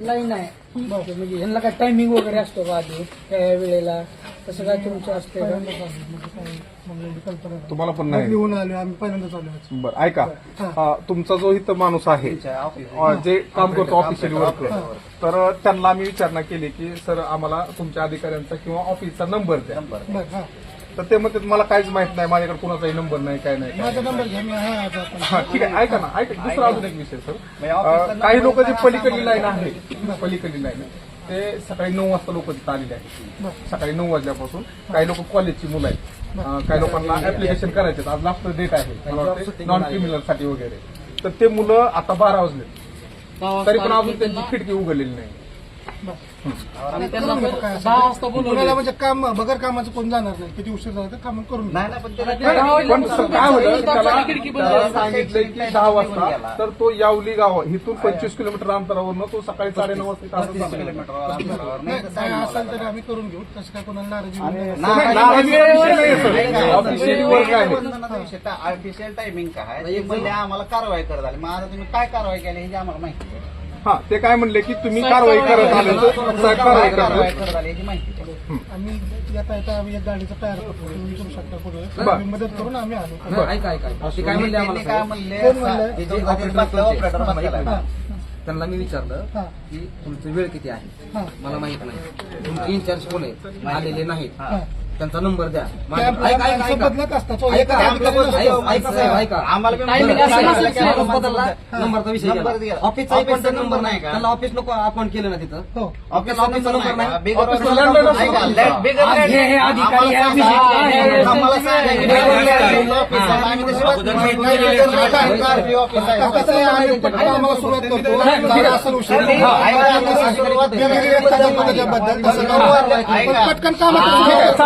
Line आहे. म्हणजे ह्यांना काय टायमिंग वगैरे असतो का आधी? त्या वेळेला? तसं काय तुमचं असते का? तुम्हाला पण नाही. लिहून आलो आम्ही पहिल्यांदाच आलो बरं ऐका. अं, तुमचा जो इथं माणूस आहे अं, जे काम करतो ऑफिशियल वर्क तर त्यांना आम्ही विचारणा केली की सर आम्हाला तुमच्या अधिकाऱ्यांचा किंवा ऑफिसचा नंबर द्या. बरं हा. तर ते म्हणतात मला काहीच माहीत नाही माझ्याकडे कुणाचाही नंबर नाही काय नाही काय माझा नंबर घ्या मी आहे आज आपण. हा ठीक आहे ऐका ना ऐका दुसरा अजून एक विषय सर. अं, काही लोक जे पलीकडली लाईन आहे. पलीकडली लाईन आहे ते सकाळी नऊ वाजता लोक तिथं आलेले आहेत. सकाळी नऊ वाजल्यापासून काही लोक कॉलेजची मुलं आहेत. अं, काही लोकांना ऍप्लिकेशन करायचे. आज लास्ट डेट आहे मला वाटते नॉन क्रिमिनलसाठी वगैरे. तर ते मुलं आता बारा वाजले. तरी पण अजून त्यांची खिडकी उघडलेली नाही. कुणाला म्हणजे काम बगर कामाचं कोण जाणार नाही? किती उशीर झाला तर काम करून घेऊ. पण सर काय होतं त्याला त्याला सांगितलंय की दहा वाजता तर तो यावली गाव इथून पंचवीस किलोमीटर अंतरावरनं तो सकाळी साडेनऊ वाजता इथं चालला. नाही, काय असेल तरी आम्ही करून घेऊ. तसं काय कोणाला नाराजी होऊ नये. नाही, नाराजी विषय नाहीये, सर. ऑफिशियल वर्क आहे आर्टिफिशियल टायमिंग काय? ते म्हणले आम्हाला कारवाई करत आली मग आता तुम्ही काय कारवाई केली हे जे आम्हाला माहिती आहे. हा ते काय म्हणले की तुम्ही कारवाई करत आले कारवाई करतो आली. याची माहिती आहे. आम्ही येता येता आम्ही एक गाडीचा तयार करतो तुम्ही विचारू शकता पुढे बरं. आम्ही मदत करून आम्ही आलो. ऐका ऐका ते काय म्हणले त्यांनी आम्हाला काय? म्हणले? ते जे ऑपरेटर ऑपरेटर मी विचारलं. की तुमची वेळ किती आहे? हा. मला माहीत नाही. तुमचे इन्चार्ज कोण आहे आलेले नाहीत. त्यांचा नंबर द्या. काम नंबरचा विषय. ऑफिसचा कोणता नंबर नाही का? त्याला ऑफिस नको अपॉइंट केलं ना तिथं. हो. ऑफिसला ऑफिसचा नंबर नाही सुरुवात. पण पटकन कामात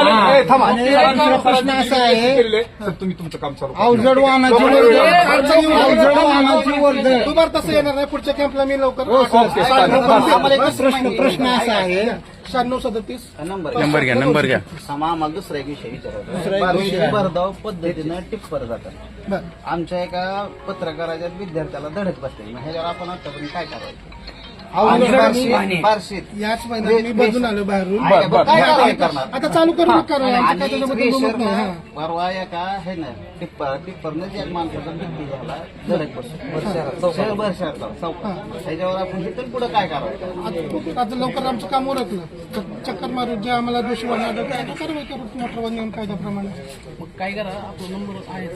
प्रश्न असा आहे तुम्ही तुमचं काम चालू करा. अवजड वाहनाची वर्दळ. अवजड वाहनाची तुम्हाला तसं येणार नाही पुढच्या कॅम्पला मी लवकर हो, ओके, चालेल. आम्हाला एक प्रश्न प्रश्न असा आहे. शहाण्णव सदतीस. नंबर नंबर घ्या नंबर घ्या. समा आम्हाला दुसरा एक विषय विचारायचा बारशी. भरधाव पद्धतीनं टिप्पर जातात. आमच्या एका पत्रकाराच्या विद्यार्थ्याला धडक बसते. मग ह्याच्यावर आपण आतापर्यंत काय करायचं? वाहने. बार्शीत याच महिन्यात मी बदलून आलो बाहेरून. बरं, बरं. काय काय आता- करणार? आता चालू करू करू. आमचं काय आणि त्याच्याबद्दल जमत नाही. हा. परवा आहे ना टिप्पर टिप्परनं एक माणसाचा मृत्यू झाला धडक बसतो शहरभर चौकात. त्याच्यावर आपण इथून पुढे काय करायचं आता आता लवकर आमचं काम उरकलं. मारू जे आम्हाला दोषी आढळतात आता कारवाई करू मोटर वाहन कायद्याप्रमाणे? काय करा आपला नंबर आहे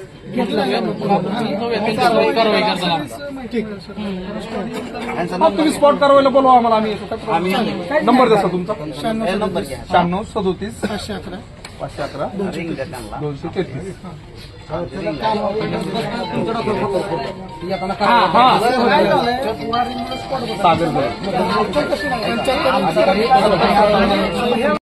तुम्ही स्पॉट कारवाईला बोलवा आम्हाला आम्ही? नंबर द्या तुमचा. हे शहाण्णव सदोतीस. पाचशे अकरा. पाचशे अकरा. दोनशे तेहतीस. तुमचं डॉक्टर फोटो फोटो ती आता नका सागर